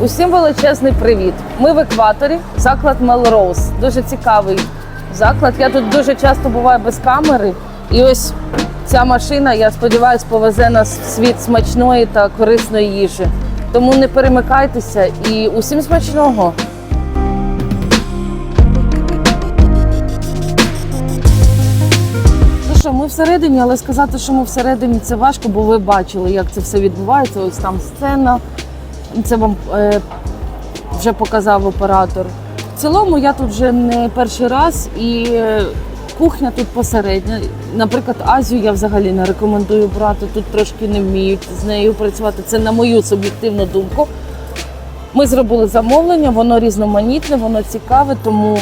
Усім величезний привіт. Ми в екваторі, заклад Мелроуз. Дуже цікавий заклад. Я тут дуже часто буваю без камери. І ось ця машина, я сподіваюся, повезе нас в світ смачної та корисної їжі. Тому не перемикайтеся і усім смачного. Ну що, ми всередині, але сказати, що ми всередині, це важко, бо ви бачили, як це все відбувається. Ось там сцена. Це вам е, вже показав оператор. В цілому я тут вже не перший раз і е, кухня тут посередня. Наприклад, Азію я взагалі не рекомендую брати. Тут трошки не вміють з нею працювати. Це на мою суб'єктивну думку. Ми зробили замовлення, воно різноманітне, воно цікаве, тому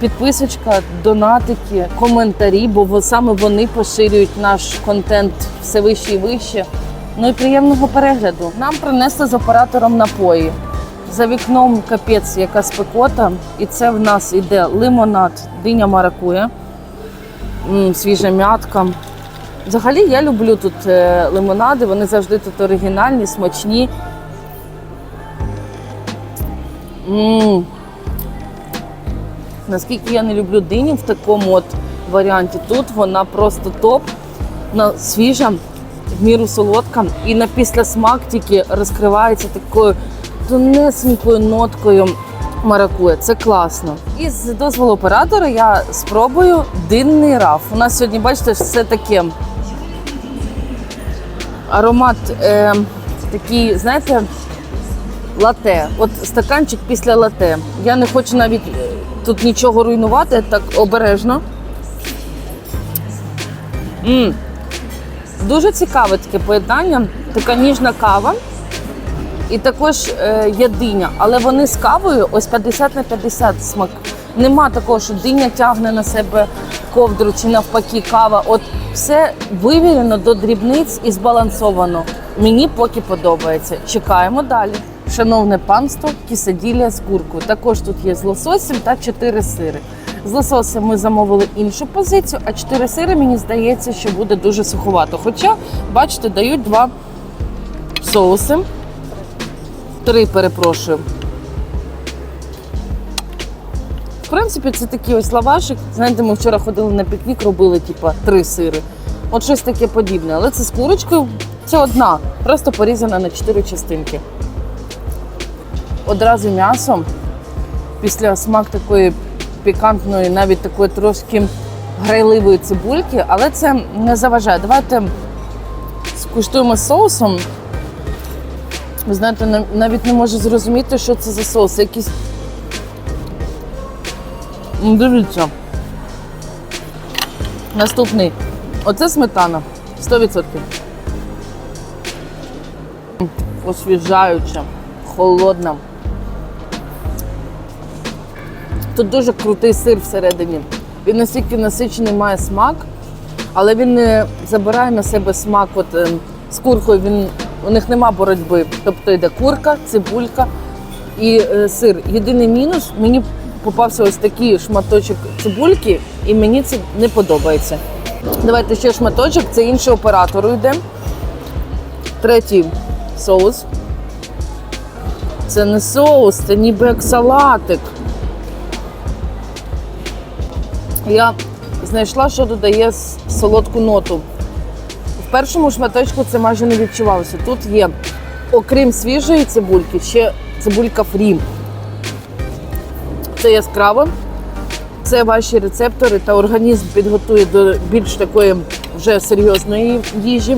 підписочка, донатики, коментарі, бо саме вони поширюють наш контент все вище і вище. Ну і приємного перегляду. Нам принесли з оператором напої. За вікном капець, яка спекота, і це в нас іде лимонад, диня маракуя, свіжа м'ятка. Взагалі я люблю тут е, лимонади, вони завжди тут оригінальні, смачні. М. Наскільки я не люблю диню в такому от варіанті, тут вона просто топ, свіжа, міру солодка, і на післясмак тільки розкривається такою тонесенькою ноткою маракуя. Це класно. І з дозволу оператора я спробую динний раф. У нас сьогодні, бачите, все таке аромат е, такий, знаєте, лате. От стаканчик після лате. Я не хочу навіть е, тут нічого руйнувати, так обережно. м Дуже цікаве таке поєднання. Така ніжна кава. І також е, є диня, але вони з кавою ось 50 на 50 смак. Нема такого, що диня тягне на себе ковдру чи навпаки кава. От все вивірено до дрібниць і збалансовано. Мені поки подобається. Чекаємо далі. Шановне панство, кісаділля з куркою. Також тут є з лососем та 4 сири. З лососем ми замовили іншу позицію, а 4 сири, мені здається, що буде дуже суховато. Хоча, бачите, дають два соуси. Три, перепрошую. В принципі, це такий ось лавашик. Знаєте, ми вчора ходили на пікнік, робили типа три сири. От щось таке подібне. Але це з курочкою. Це одна, просто порізана на чотири частинки. Одразу м'ясо. Після смак такої пікантної, навіть такої трошки грайливої цибульки, але це не заважає. Давайте скуштуємо соусом. Ви знаєте, навіть не можу зрозуміти, що це за соус. Якийсь. Дивіться. Наступний. Оце сметана. 100%. Освіжаюча, холодна. Тут дуже крутий сир всередині. Він настільки насичений має смак, але він не забирає на себе смак. От, е, з куркою він, у них нема боротьби. Тобто йде курка, цибулька і е, сир. Єдиний мінус мені попався ось такий шматочок цибульки, і мені це не подобається. Давайте ще шматочок, це інший оператору йде. Tретій соус. Це не соус, це ніби як салатик. Я знайшла, що додає солодку ноту. В першому шматочку це майже не відчувалося. Тут є, окрім свіжої цибульки, ще цибулька фрі. Це яскраво. Це ваші рецептори та організм підготує до більш такої вже серйозної їжі.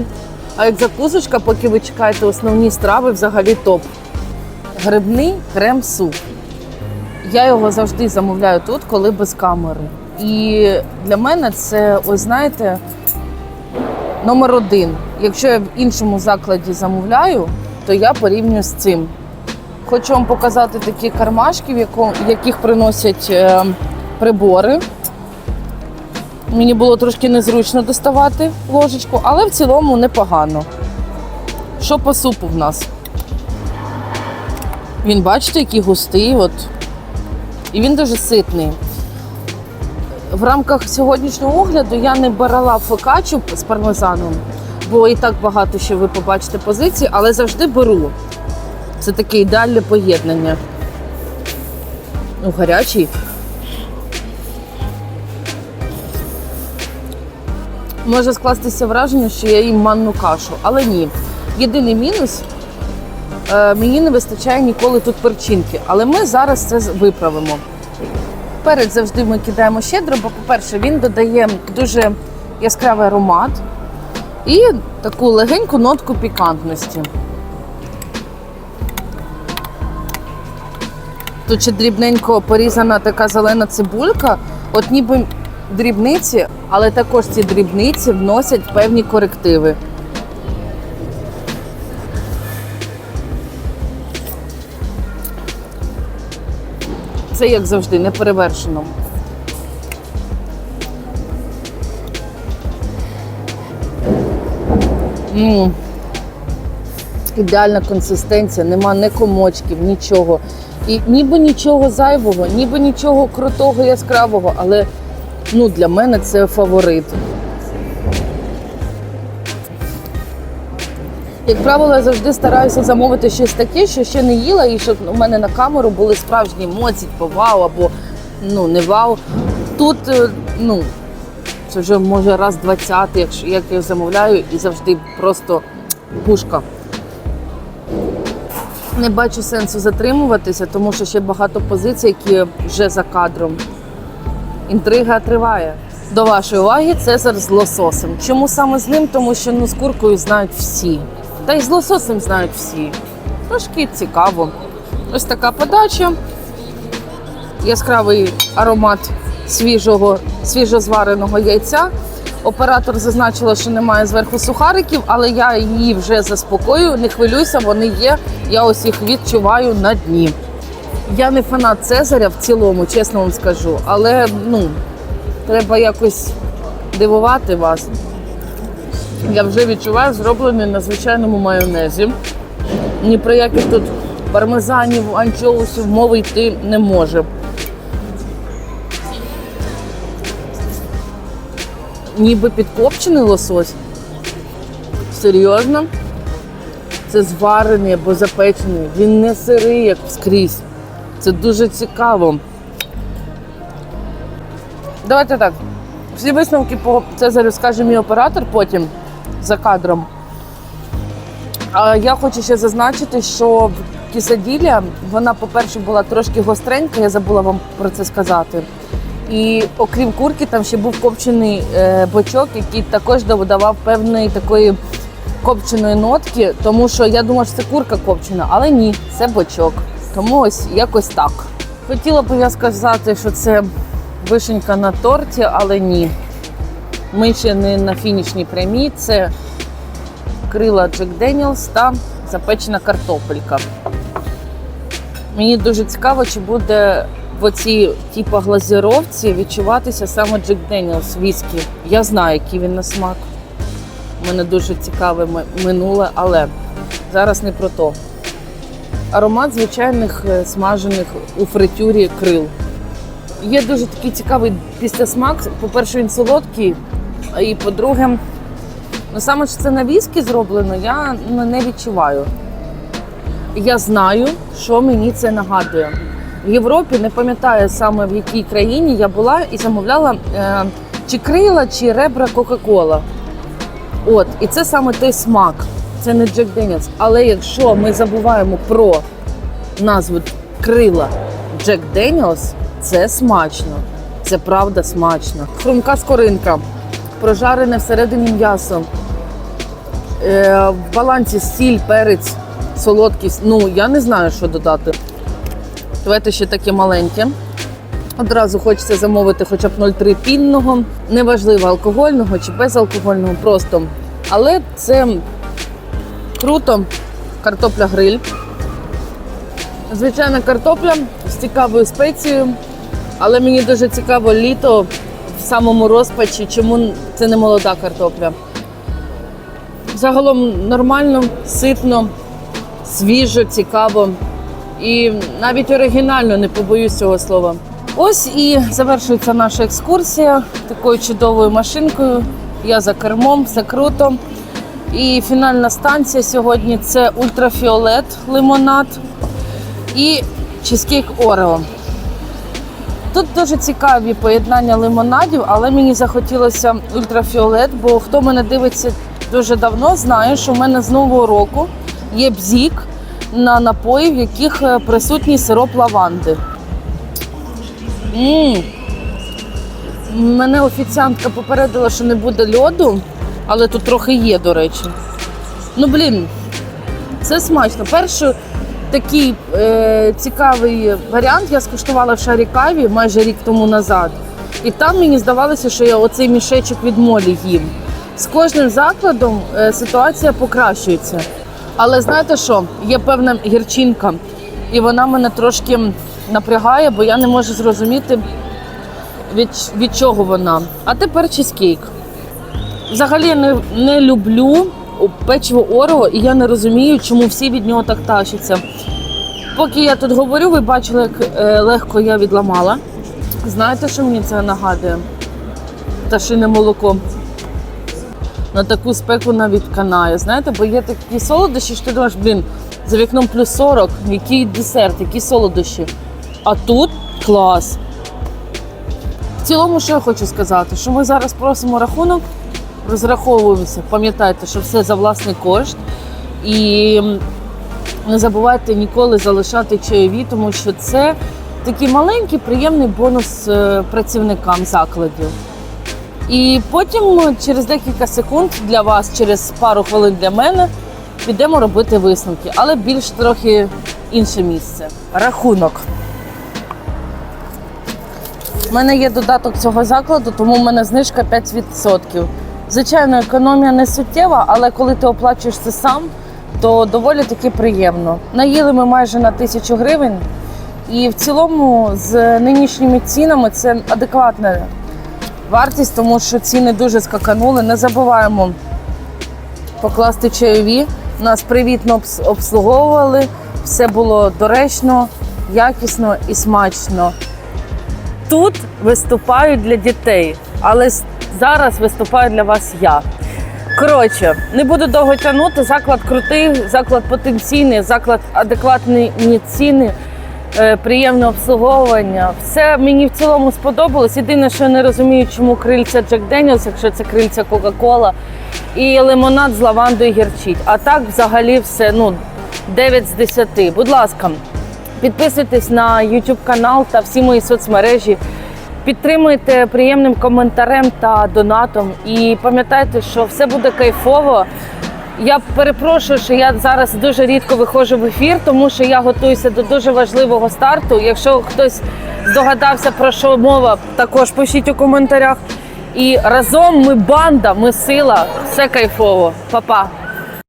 А як закусочка, поки ви чекаєте основні страви, взагалі топ. Грибний крем-суп. Я його завжди замовляю тут, коли без камери. І для мене це, ось знаєте, номер один. Якщо я в іншому закладі замовляю, то я порівнюю з цим. Хочу вам показати такі кармашки, в в яких приносять е, прибори. Мені було трошки незручно доставати ложечку, але в цілому непогано. Що по супу в нас? Він, бачите, який густий, от. і він дуже ситний. В рамках сьогоднішнього огляду я не брала фокачу з пармезаном, бо і так багато ще ви побачите позицій, але завжди беру. Це таке ідеальне поєднання. Ну, гарячий. Може скластися враження, що я їм манну кашу, але ні. Єдиний мінус е, мені не вистачає ніколи тут перчинки, але ми зараз це виправимо. Перець завжди ми кидаємо щедро, бо, по-перше, він додає дуже яскравий аромат і таку легеньку нотку пікантності. Тут ще дрібненько порізана така зелена цибулька, от ніби дрібниці, але також ці дрібниці вносять певні корективи. Це як завжди, не перевершено. М. Ідеальна консистенція, нема ні комочків, нічого. І ніби нічого зайвого, ніби нічого крутого, яскравого, але ну, для мене це фаворит. Як правило, я завжди стараюся замовити щось таке, що ще не їла, і щоб у мене на камеру були справжні емоції, по вау або ну не вау. Тут е, ну це вже може раз 20, якщо як я замовляю, і завжди просто пушка. Не бачу сенсу затримуватися, тому що ще багато позицій, які вже за кадром. Інтрига триває. До вашої уваги Цезар з лососем. Чому саме з ним? Тому що ну, з куркою знають всі. Та й з лососем знають всі. Трошки цікаво. Ось така подача. Яскравий аромат свіжого, свіжозвареного яйця. Оператор зазначила, що немає зверху сухариків, але я її вже заспокоюю. Не хвилюйся, вони є. Я ось їх відчуваю на дні. Я не фанат Цезаря в цілому, чесно вам скажу, але ну, треба якось дивувати вас. Я вже відчуваю зроблений на звичайному майонезі. Ні про яких тут пармезанів, анчоусів мови йти не може. Ніби підкопчений лосось. Серйозно? Це зварений або запечений. Він не сирий, як скрізь. Це дуже цікаво. Давайте так. Всі висновки по Цезарю скаже мій оператор потім за кадром. Я хочу ще зазначити, що кісаділя, вона, по-перше, була трошки гостренька, я забула вам про це сказати. І окрім курки, там ще був копчений е, бочок, який також додавав певної такої копченої нотки, тому що я думала, що це курка копчена, але ні, це бочок. Тому ось якось так. Хотіла б я сказати, що це вишенька на торті, але ні. Ми ще не на фінішній прямій. Це крила Джек Деніелс та запечена картопелька. Мені дуже цікаво, чи буде в оцій типу глазіровці відчуватися саме Джек Деніелс віскі. Я знаю, який він на смак. У мене дуже цікаве минуле, але зараз не про то. Аромат звичайних е, смажених у фритюрі крил. Є дуже такий цікавий післясмак. По-перше, він солодкий, і по-друге, ну саме що це на віскі зроблено, я ну, не відчуваю. Я знаю, що мені це нагадує. В Європі не пам'ятаю саме в якій країні я була і замовляла е, чи крила, чи ребра Кока-Кола. От, і це саме той смак. Це не Джек Деніелс. Але якщо ми забуваємо про назву крила Джек Деніелс, це смачно. Це правда смачно. Хрумка скоринка, прожарене всередині м'ясо. Е, в балансі сіль, перець, солодкість. Ну, я не знаю, що додати. Давайте ще таке маленьке. Одразу хочеться замовити хоча б 0,3 пінного, неважливо алкогольного чи безалкогольного, просто. Але це круто. Картопля гриль. Звичайна картопля з цікавою спецією, але мені дуже цікаво літо в самому розпачі, чому це не молода картопля. Загалом нормально, ситно, свіжо, цікаво і навіть оригінально не побоюсь цього слова. Ось і завершується наша екскурсія такою чудовою машинкою. Я за кермом, все круто. І фінальна станція сьогодні це ультрафіолет лимонад і чизкейк Орео. Тут дуже цікаві поєднання лимонадів, але мені захотілося ультрафіолет, бо хто мене дивиться дуже давно, знає, що в мене з нового року є бзік на напої, в яких е, присутній сироп лаванди. м Мене офіціантка попередила, що не буде льоду, але тут трохи є, до речі. Ну, блін, це смачно. Перший такий е, цікавий варіант я скуштувала в Шарікаві майже рік тому назад. І там мені здавалося, що я оцей мішечок від молі їм. З кожним закладом е, ситуація покращується. Але знаєте що? Є певна гірчинка, і вона мене трошки напрягає, бо я не можу зрозуміти, від, від чого вона. А тепер чизкейк. Взагалі не, не люблю печиво Орео, і я не розумію, чому всі від нього так тащаться. Поки я тут говорю, ви бачили, як е, легко я відламала. Знаєте, що мені це нагадує? Пташине молоко. На таку спеку навіть канає. Знаєте, бо є такі солодощі, що ти думаєш, блін, за вікном плюс 40, який десерт, які солодощі. А тут клас. В цілому, що я хочу сказати, що ми зараз просимо рахунок, розраховуємося. Пам'ятайте, що все за власний кошт. І не забувайте ніколи залишати чайові, тому що це такий маленький приємний бонус е, працівникам закладів. І потім е, через декілька секунд для вас, через пару хвилин для мене, підемо робити висновки, але більш трохи інше місце. Рахунок. У мене є додаток цього закладу, тому в мене знижка 5%. Звичайно, економія не суттєва, але коли ти оплачуєш це сам, то доволі таки приємно. Наїли ми майже на тисячу гривень, і в цілому з нинішніми цінами це адекватна вартість, тому що ціни дуже скаканули. Не забуваємо покласти чайові. Нас привітно обслуговували, все було доречно, якісно і смачно. Тут виступають для дітей, але зараз виступаю для вас я. Коротше, не буду довго тягнути. Заклад крутий, заклад потенційний, заклад адекватні ціни, е, приємне обслуговування. Все мені в цілому сподобалось. Єдине, що я не розумію, чому крильця Джек Деніелс, якщо це крильця Кока-Кола, і лимонад з лавандою гірчить. А так взагалі все ну, 9 з 10. Будь ласка, Підписуйтесь на YouTube канал та всі мої соцмережі. Підтримуйте приємним коментарем та донатом. І пам'ятайте, що все буде кайфово. Я перепрошую, що я зараз дуже рідко виходжу в ефір, тому що я готуюся до дуже важливого старту. Якщо хтось здогадався про що мова, також пишіть у коментарях. І разом ми банда, ми сила, все кайфово. Па-па!